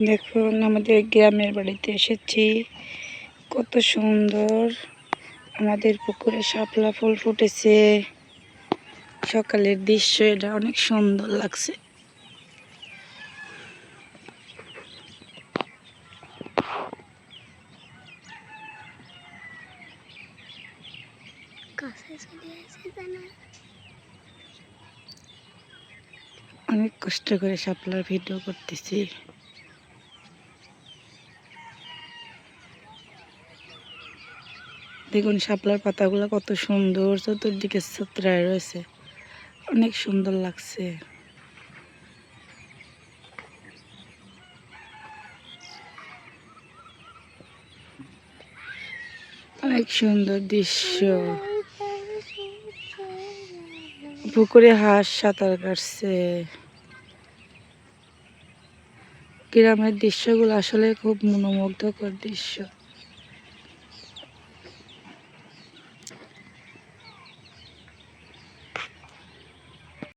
দেখুন আমাদের গ্রামের বাড়িতে এসেছি। কত সুন্দর। আমাদের পুকুরে শাপলা ফুল ফুটেছে। সকালের দৃশ্য এটা অনেক সুন্দর লাগছে। অনেক কষ্ট করে শাপলার ভিডিও করতেছি। দেখুন শাপলার পাতাগুলো কত সুন্দর, চতুর্দিকে ছত্রায় রয়েছে। অনেক সুন্দর লাগছে। অনেক সুন্দর দৃশ্য। পুকুরে হাঁস, সাঁতার কাটছে। গ্রামের দৃশ্যগুলো আসলে খুব মনোমুগ্ধকর দৃশ্য।